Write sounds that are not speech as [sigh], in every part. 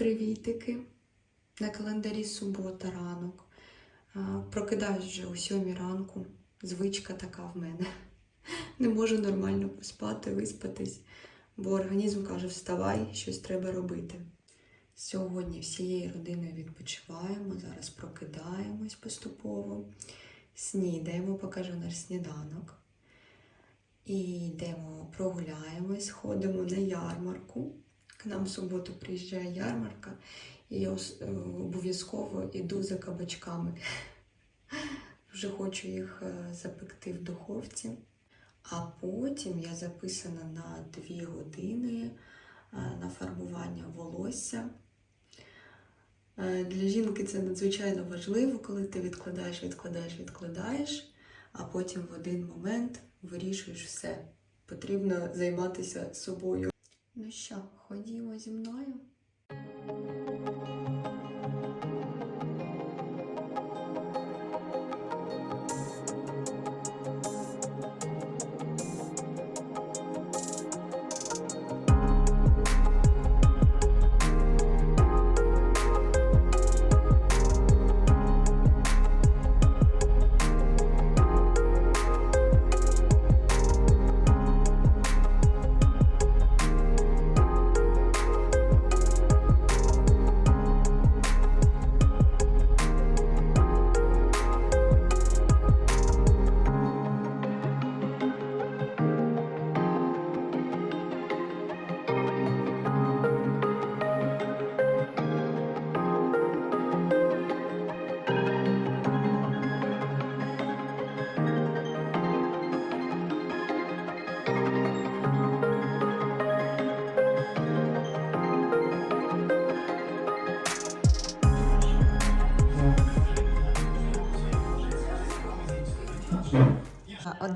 Привітики! На календарі субота ранок. Прокидаюсь вже о сьомій ранку. Звичка така в мене. Не можу нормально поспати, виспатись, бо організм каже: вставай, щось треба робити. Сьогодні всією родиною відпочиваємо, зараз прокидаємось поступово, снідаємо, покажу наш сніданок. І йдемо, прогуляємось, ходимо на ярмарку. К нам в суботу приїжджає ярмарка, і я е, обов'язково йду за кабачками. [laughs] Вже хочу їх е, запекти в духовці. А потім я записана на 2 години е, на фарбування волосся. Е, Для жінки це надзвичайно важливо, коли ти відкладаєш, відкладаєш, відкладаєш, а потім в один момент вирішуєш все. Потрібно займатися собою. Ну що, ходімо зі мною?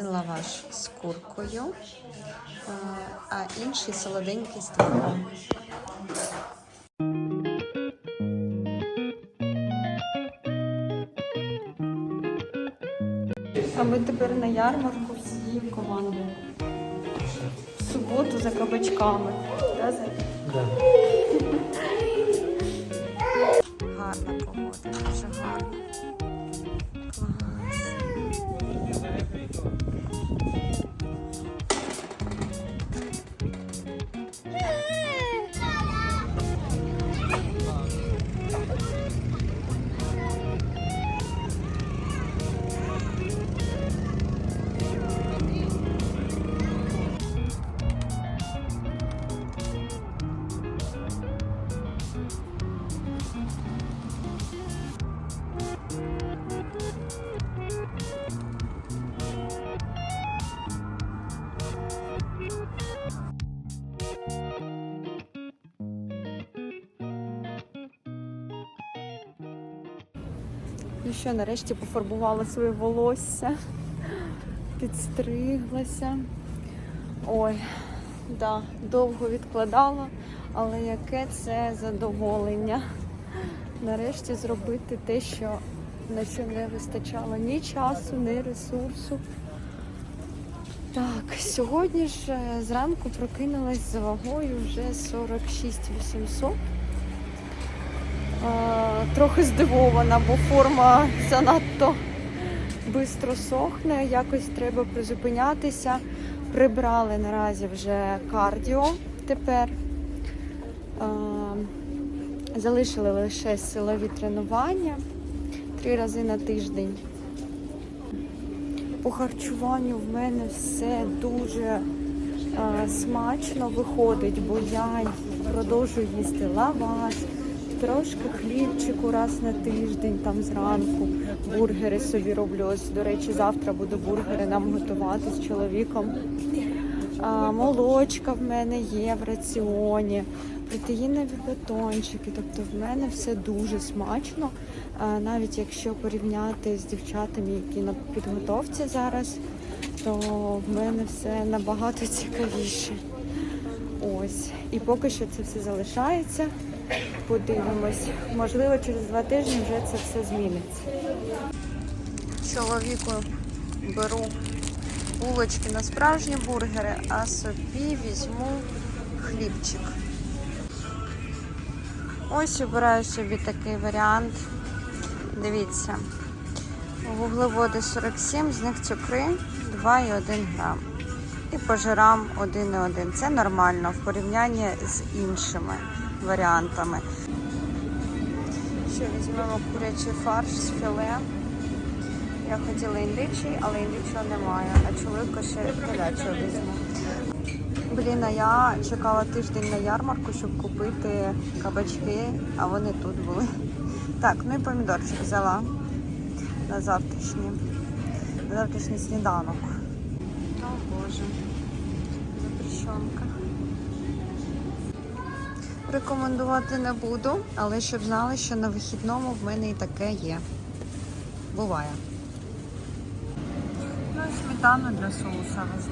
Один лаваш з куркою, е, а інший солоденький з творогом. А ми тепер на ярмарку всією командою. В суботу за кабачками. Да, Зай? Гарна погода, дуже гарна. Ну що, нарешті пофарбувала своє волосся, [laughs] підстриглася. Ой, да, довго відкладала, але яке це задоволення. Нарешті зробити те, що на що не вистачало ні часу, ні ресурсу. Так, сьогодні ж е, зранку прокинулась за вагою вже 46 800. Е, Трохи здивована, бо форма занадто швидко сохне. Якось треба призупинятися. Прибрали наразі вже кардіо тепер. Е, Залишили лише силові тренування три рази на тиждень. По харчуванню в мене все дуже е, смачно виходить, бо я продовжую їсти лаваш, трошки хлібчику раз на тиждень, там зранку. Бургери собі роблю. Ось, до речі, завтра буду бургери нам готувати з чоловіком. А, молочка в мене є в раціоні, протеїнові батончики. Тобто в мене все дуже смачно. А, навіть якщо порівняти з дівчатами, які на підготовці зараз, то в мене все набагато цікавіше. Ось. І поки що це все залишається. Подивимось. Можливо, через два тижні вже це все зміниться. Чоловіку беру булочки на справжні бургери, а собі візьму хлібчик. Ось обираю собі такий варіант. Дивіться. Вуглеводи 47, з них цукри 2,1 грам. І по жирам 1,1. Це нормально в порівнянні з іншими варіантами. Ще візьмемо курячий фарш з філе. Я хотіла індичий, але індичого немає, а чоловіка ще телячого візьму. Блін, а я чекала тиждень на ярмарку, щоб купити кабачки, а вони тут були. Так, ну і помідорчик взяла на завтрашній, на завтрашній сніданок. О боже, запрещенка. Рекомендувати не буду, але щоб знали, що на вихідному в мене і таке є. Буває. Ну і сметану для соуса везу.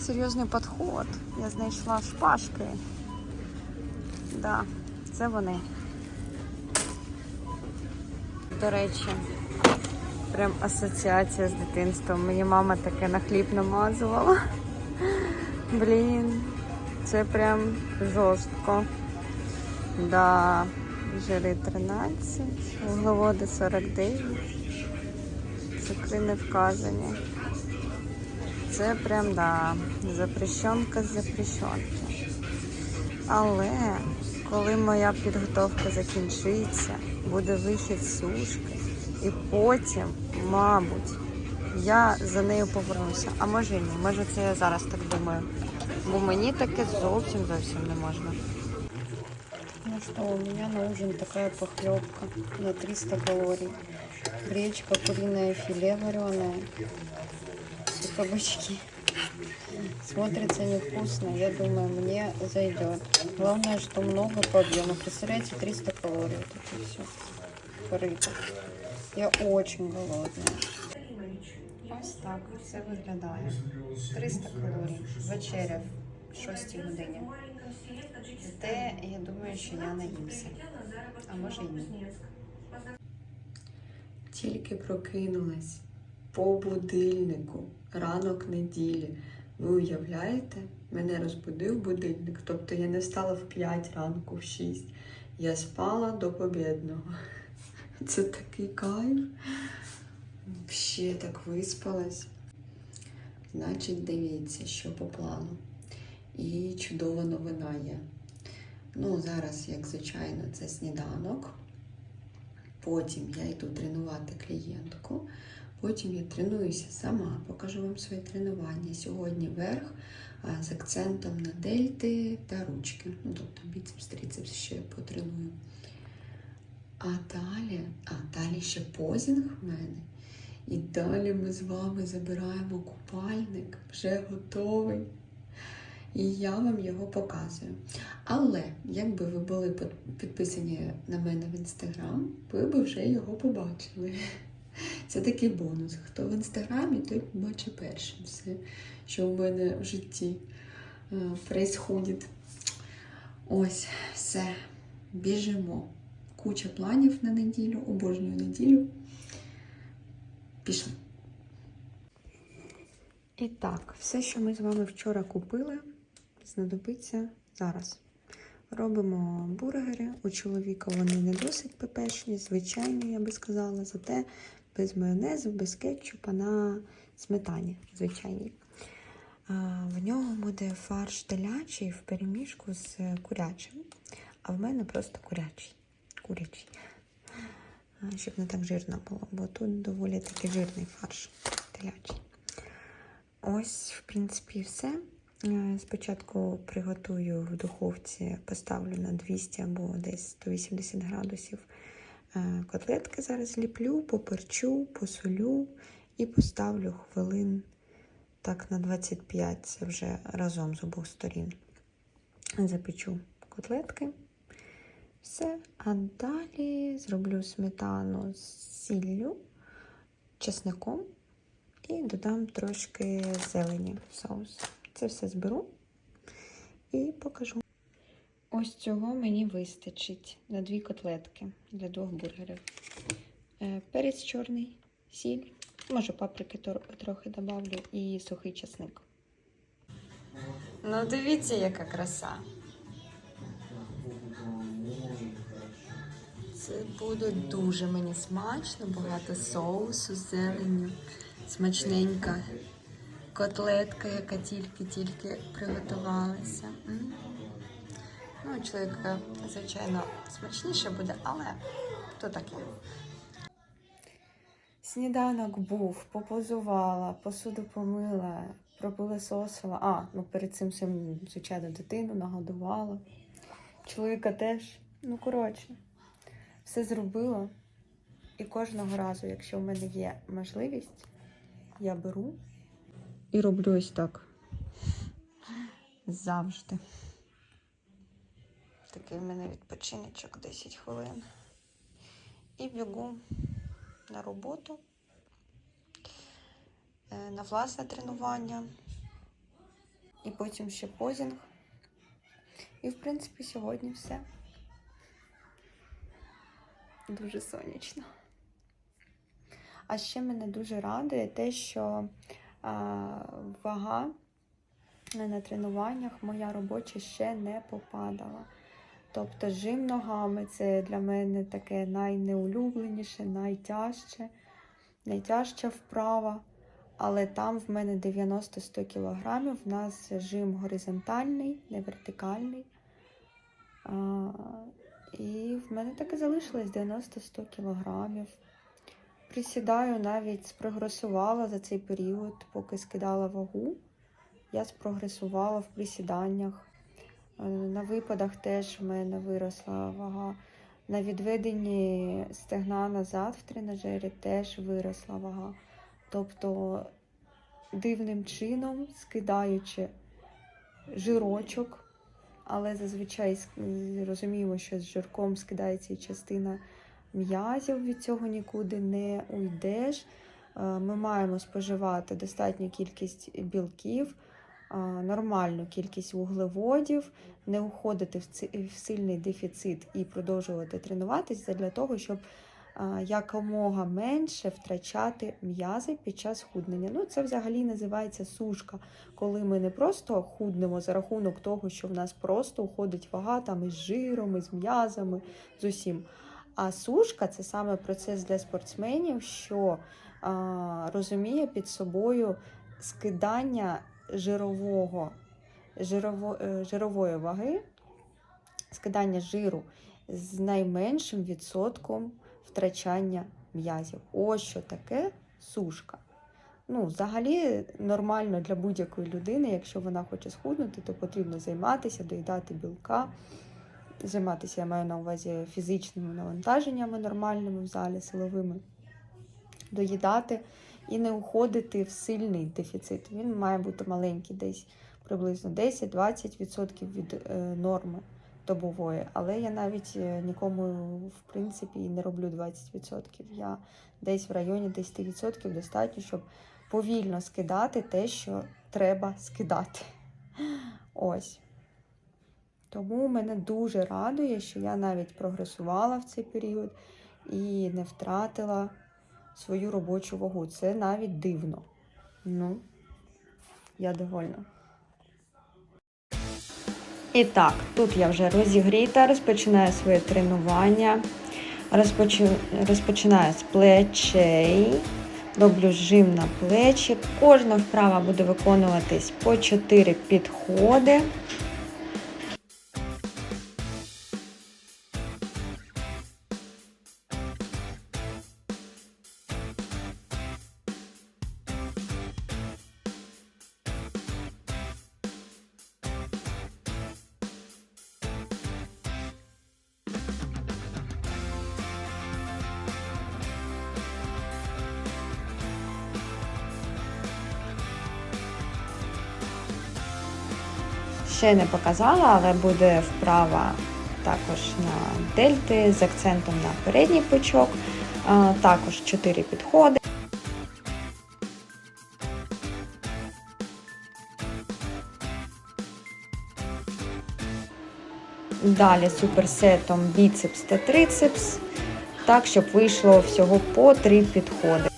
Серйозний підход. Я знайшла шпажки. Да, це вони. До речі, прям асоціація з дитинством. Мені мама таке на хліб намазувала. Блін, це прям жорстко. Да, жири 13, вуглеводи 49, цукри вказані. Це прям да, запрещенка з запрещенки. Але коли моя підготовка закінчиться, буде вихід сушки, і потім, мабуть, я за нею повернуся. А може ні, може це я зараз так думаю. Бо мені таке зовсім зовсім не можна. Ну что, у меня на ужин такая похлебка на 300 калорий. Гречка, куриное филе вареное и кабачки. Смотрится невкусно, я думаю, мне зайдет. Главное, что много по объему. Представляете, 300 калорий. Вот это все. Рыба. Я очень голодная. Ось так все виглядає. 300 калорій. Вечеря в 6 годині. Зате я думаю, що я наїмся. А може і ні. Тільки прокинулась по будильнику, ранок неділі. Ви уявляєте, мене розбудив будильник. Тобто я не встала в 5 ранку, в 6. Я спала до побідного. Це такий кайф. Ще так виспалась. Значить, дивіться, що по плану. І чудова новина є. Ну, зараз, як звичайно, це сніданок. Потім я йду тренувати клієнтку. Потім я тренуюся сама, покажу вам своє тренування. Сьогодні верх з акцентом на дельти та ручки. Ну, тобто біцепс, трицепс ще потреную. А далі, а далі ще позінг в мене. І далі ми з вами забираємо купальник, вже готовий. І я вам його показую. Але якби ви були підписані на мене в інстаграм, ви б вже його побачили. [laughs] Це такий бонус. Хто в інстаграмі, той побачить першим все, що в мене в житті е, происходить. Ось, все, біжимо. Куча планів на неділю, обожнюю неділю. Пішли. І так, все, що ми з вами вчора купили, знадобиться зараз. Робимо бургери. У чоловіка вони не досить пепешні, звичайні, я би сказала, зате без майонезу, без кетчупа на сметані звичайній. В нього буде фарш телячий в переміжку з курячим, а в мене просто курячий. курячий. Щоб не так жирно було, бо тут доволі таки жирний фарш телячий. Ось, в принципі, все. Е, Спочатку приготую в духовці, поставлю на 200 або десь 180 градусів е, котлетки. Зараз ліплю, поперчу, посолю і поставлю хвилин так на 25. Це вже разом з обох сторін. Запечу котлетки. Все. А далі зроблю сметану з сіллю, чесником і додам трошки зелені в соус. Це все зберу і покажу. Ось цього мені вистачить на дві котлетки для двох бургерів. Е, Перець чорний, сіль, може паприки трохи добавлю і сухий часник. Ну, дивіться, яка краса. Це буде дуже мені смачно, багато соусу, зеленню, смачненька котлетка, яка тільки-тільки приготувалася. Ну, чоловіка, звичайно, смачніше буде, але то таке. Сніданок був, попозувала, посуду помила, пропилисосила. А, ну перед цим всім, звичайно, дитину нагодувала. Чоловіка теж. Ну, коротше, все зробила. І кожного разу, якщо в мене є можливість, я беру і роблю ось так. Завжди. Такий в мене відпочиночок 10 хвилин. І бігу на роботу, е, на власне тренування. І потім ще позінг. І, в принципі, сьогодні все. Дуже сонячно. А ще мене дуже радує те, що а, вага на тренуваннях моя робоча ще не попадала. Тобто жим ногами це для мене таке найнеулюбленіше, найтяжче, найтяжча вправа. Але там в мене 90-100 кг, в нас жим горизонтальний, не вертикальний. І в мене так і залишилось 90-100 кг. Присідаю, навіть спрогресувала за цей період, поки скидала вагу. Я спрогресувала в присіданнях. Е, На випадах теж в мене виросла вага. На відведенні стегна назад в тренажері теж виросла вага. Тобто дивним чином, скидаючи жирочок, але зазвичай розуміємо, що з жирком скидається частина м'язів, від цього нікуди не уйдеш. Е, Ми маємо споживати достатню кількість білків, е, нормальну кількість вуглеводів, не уходити в сильний дефіцит і продовжувати тренуватися для того, щоб якомога менше втрачати м'язи під час худнення. Ну, це взагалі називається сушка, коли ми не просто худнемо за рахунок того, що в нас просто уходить вага там із жиром, із м'язами, з усім. А сушка це саме процес для спортсменів, що а, розуміє під собою скидання жирового, жирово, е, жирової ваги, скидання жиру з найменшим відсотком втрачання м'язів. Ось що таке сушка. Ну, взагалі нормально для будь-якої людини, якщо вона хоче схуднути, то потрібно займатися, доїдати білка, займатися, я маю на увазі фізичними навантаженнями нормальними в залі, силовими, доїдати і не уходити в сильний дефіцит. Він має бути маленький, десь приблизно 10-20% від е, норми добової. Але я навіть е, нікому, в принципі, не роблю 20%. Я десь в районі 10% достатньо, щоб повільно скидати те, що треба скидати. Ось. Тому мене дуже радує, що я навіть прогресувала в цей період і не втратила свою робочу вагу. Це навіть дивно. Ну, я довольна. І так, тут я вже розігріта, розпочинаю своє тренування. Розпочу... Розпочинаю з плечей. Роблю жим на плечі. Кожна вправа буде виконуватись по 4 підходи. Ще не показала, але буде вправа також на дельти з акцентом на передній пучок. Також 4 підходи. Далі суперсетом біцепс та трицепс, так, щоб вийшло всього по 3 підходи.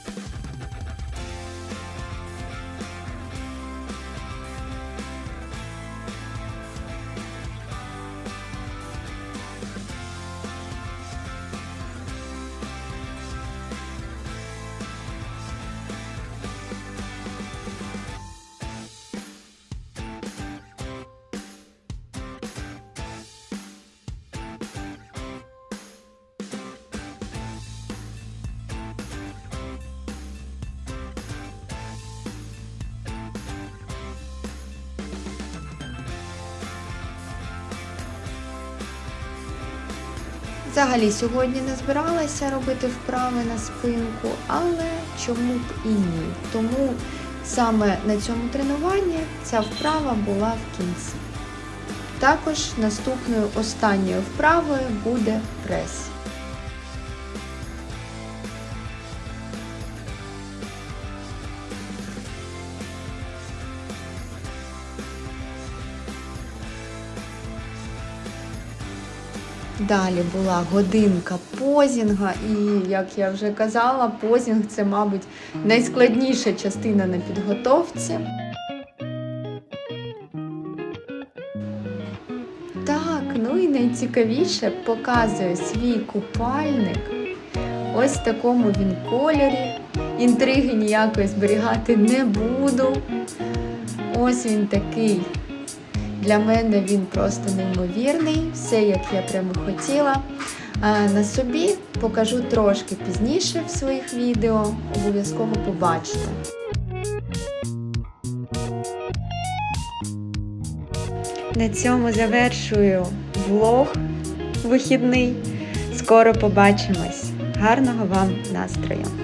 Взагалі сьогодні не збиралася робити вправи на спинку, але чому б і ні. Тому саме на цьому тренуванні ця вправа була в кінці. Також наступною останньою вправою буде прес. Далі була годинка позінга, і як я вже казала, позінг це, мабуть, найскладніша частина на підготовці. Так, ну і найцікавіше показує свій купальник. Ось в такому він кольорі. Інтриги ніякої зберігати не буду. Ось він такий. Для мене він просто неймовірний, все як я прямо хотіла. На собі покажу трошки пізніше в своїх відео, обов'язково побачите. На цьому завершую влог вихідний. Скоро побачимось. Гарного вам настрою!